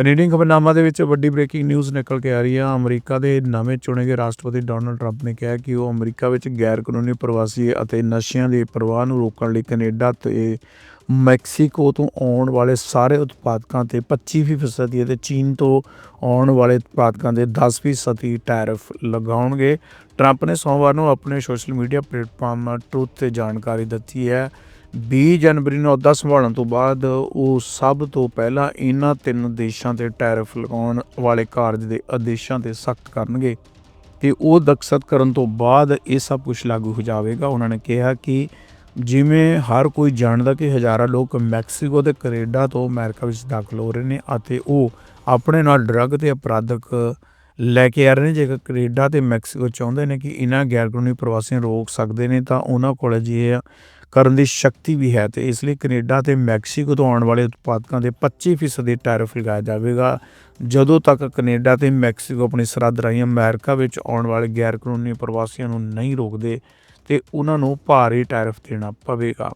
Canadian ਖਬਰਨਾਮਾ ਦੇ ਵਿੱਚ ਵੱਡੀ ਬ੍ਰੇਕਿੰਗ ਨਿਊਜ਼ ਨਿਕਲ ਕੇ ਆ ਰਹੀ ਆ। ਅਮਰੀਕਾ ਦੇ ਨਵੇਂ ਚੁਣੇ ਗਏ ਰਾਸ਼ਟਰਪਤੀ ਡੋਨਲਡ ਟਰੰਪ ਨੇ ਕਿਹਾ ਕਿ ਉਹ ਅਮਰੀਕਾ ਵਿੱਚ ਗੈਰ ਕਾਨੂੰਨੀ ਪ੍ਰਵਾਸੀ ਅਤੇ ਨਸ਼ਿਆਂ ਦੇ ਪ੍ਰਵਾਹ ਨੂੰ ਰੋਕਣ ਲਈ ਕੈਨੇਡਾ ਤੇ ਮੈਕਸੀਕੋ ਤੋਂ ਆਉਣ ਵਾਲੇ ਸਾਰੇ ਉਤਪਾਦਕਾਂ ਤੇ 25% ਅਤੇ ਚੀਨ ਤੋਂ ਆਉਣ ਵਾਲੇ ਉਤਪਾਦਕਾਂ ਦੇ 10% ਟੈਰਿਫ ਲਗਾਉਣਗੇ। ਟਰੰਪ ਨੇ ਸੋਮਵਾਰ ਨੂੰ ਆਪਣੇ ਸੋਸ਼ਲ ਮੀਡੀਆ ਪਲੇਟਫਾਰਮ ਟਰੂਥ ਤੇ ਜਾਣਕਾਰੀ ਦਿੱਤੀ ਹੈ। 20 ਜਨਵਰੀ ਨੂੰ ਅਹੁਦਾ ਸੰਭਾਲਣ ਤੋਂ ਬਾਅਦ ਉਹ ਸਭ ਤੋਂ ਪਹਿਲਾਂ ਇਹਨਾਂ ਤਿੰਨ ਦੇਸ਼ਾਂ ਤੇ ਟੈਰਿਫ ਲਗਾਉਣ ਵਾਲੇ ਕਾਰਜ ਦੇ ਆਦੇਸ਼ਾਂ ਤੇ ਸਖਤ ਕਰਨਗੇ ਤੇ ਉਹ ਦਖਸਤ ਕਰਨ ਤੋਂ ਬਾਅਦ ਇਹ ਸਭ ਕੁਝ ਲਾਗੂ ਹੋ ਜਾਵੇਗਾ। ਉਹਨਾਂ ਨੇ ਕਿਹਾ ਕਿ ਜਿਵੇਂ ਹਰ ਕੋਈ ਜਾਣਦਾ ਕਿ ਹਜ਼ਾਰਾਂ ਲੋਕ ਮੈਕਸੀਕੋ ਤੇ ਕੈਨੇਡਾ ਤੋਂ ਅਮਰੀਕਾ ਵਿੱਚ ਦਾਖਲ ਹੋ ਰਹੇ ਨੇ ਅਤੇ ਉਹ ਆਪਣੇ ਨਾਲ ਡਰੱਗ ਤੇ ਅਪਰਾਧਕ ਲੈ ਕੇ ਆ ਰਹੇ ਨੇ, ਜੇਕਰ ਕੈਨੇਡਾ ਤੇ ਮੈਕਸੀਕੋ ਚਾਹੁੰਦੇ ਨੇ ਕਿ ਇਹਨਾਂ ਗੈਰ ਕਾਨੂੰਨੀ ਪ੍ਰਵਾਸੀਆਂ ਰੋਕ ਸਕਦੇ ਨੇ, ਤਾਂ ਉਹਨਾਂ ਕੋਲ ਜੀ ਕਰਨ ਦੀ ਸ਼ਕਤੀ ਵੀ ਹੈ ਤੇ ਇਸ ਲਈ ਕੈਨੇਡਾ ਤੇ ਮੈਕਸੀਕੋ ਤੋਂ ਆਉਣ ਵਾਲੇ ਉਤਪਾਦਕਾਂ ਦੇ 25% ਦੀ ਟੈਰਿਫ ਲਗਾਇਆ ਜਾਵੇਗਾ। ਜਦੋਂ ਤੱਕ ਕੈਨੇਡਾ ਤੇ ਮੈਕਸੀਕੋ ਆਪਣੀ ਸਰਹੱਦ ਰਾਹੀਂ ਅਮਰੀਕਾ ਵਿੱਚ ਆਉਣ ਵਾਲੇ ਗੈਰਕਾਨੂੰਨੀ ਪ੍ਰਵਾਸੀਆਂ ਨੂੰ ਨਹੀਂ ਰੋਕਦੇ, ਤੇ ਉਹਨਾਂ ਨੂੰ ਭਾਰੀ ਟੈਰਿਫ ਦੇਣਾ ਪਵੇਗਾ।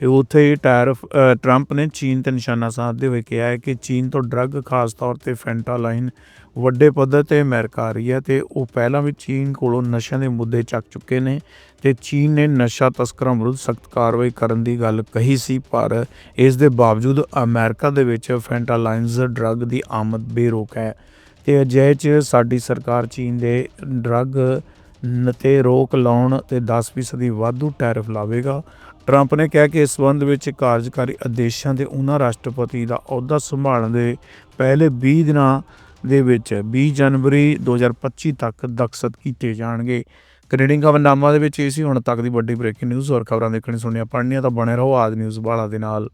ਤੇ ਉੱਥੇ ਹੀ ਟੈਰਿਫ ਟਰੰਪ ਨੇ ਚੀਨ ਤੇ ਨਿਸ਼ਾਨਾ ਸਾਧਦੇ ਹੋਏ ਕਿਹਾ ਹੈ ਕਿ ਚੀਨ ਤੋਂ ਡਰੱਗ ਖਾਸ ਤੌਰ ਤੇ ਫੈਂਟਾਲਾਈਨ ਵੱਡੇ ਪੱਧਰ ਤੇ ਅਮਰੀਕਾ ਆ ਰਹੀ ਹੈ ਤੇ ਉਹ ਪਹਿਲਾਂ ਵੀ ਚੀਨ ਕੋਲੋਂ ਨਸ਼ਿਆਂ ਦੇ ਮੁੱਦੇ ਚੱਕ ਚੁੱਕੇ ਨੇ ਤੇ ਚੀਨ ਨੇ ਨਸ਼ਾ ਤਸਕਰਾਂ ਵਿਰੁੱਧ ਸਖਤ ਕਾਰਵਾਈ ਕਰਨ ਦੀ ਗੱਲ ਕਹੀ ਸੀ, ਪਰ ਇਸ ਦੇ ਬਾਵਜੂਦ ਅਮਰੀਕਾ ਦੇ ਵਿੱਚ ਫੈਂਟਾਲਾਈਨਸ ਡਰੱਗ ਦੀ ਆਮਦ ਬੇਰੋਕ ਹੈ। ਤੇ ਅਜਿਹੇ 'ਚ ਸਾਡੀ ਸਰਕਾਰ ਚੀਨ ਦੇ ਡਰੱਗ ਤੇ ਰੋਕ ਲਾਉਣ ਤੇ 10% ਦੀ ਵਾਧੂ ਟੈਰਿਫ ਲਾਵੇਗਾ। ਟਰੰਪ ਨੇ ਕਿਹਾ ਕਿ ਇਸ ਸੰਬੰਧ ਵਿੱਚ ਕਾਰਜਕਾਰੀ ਆਦੇਸ਼ਾਂ ਦੇ ਉਹਨਾਂ ਰਾਸ਼ਟਰਪਤੀ ਦਾ ਅਹੁਦਾ ਸੰਭਾਲਣ ਦੇ ਪਹਿਲੇ 20 ਦਿਨਾਂ ਦੇ ਵਿੱਚ 20 ਜਨਵਰੀ 2025 ਤੱਕ ਦਖਸਤ ਕੀਤੇ ਜਾਣਗੇ। ਕੈਨੇਡੀਅਨ ਖਬਰਨਾਮਾ ਦੇ ਵਿੱਚ ਇਹ ਸੀ ਹੁਣ ਤੱਕ ਦੀ ਵੱਡੀ ਬ੍ਰੇਕਿੰਗ ਨਿਊਜ਼। ਹੋਰ ਖਬਰਾਂ ਦੇਖਣੀ ਸੁਣਨੀਆਂ ਪੜ੍ਹਨੀਆਂ ਤਾਂ ਬਣੇ ਰਹੋ ਆਜ ਨਿਊਜ਼ ਵਾਲਾ ਦੇ ਨਾਲ।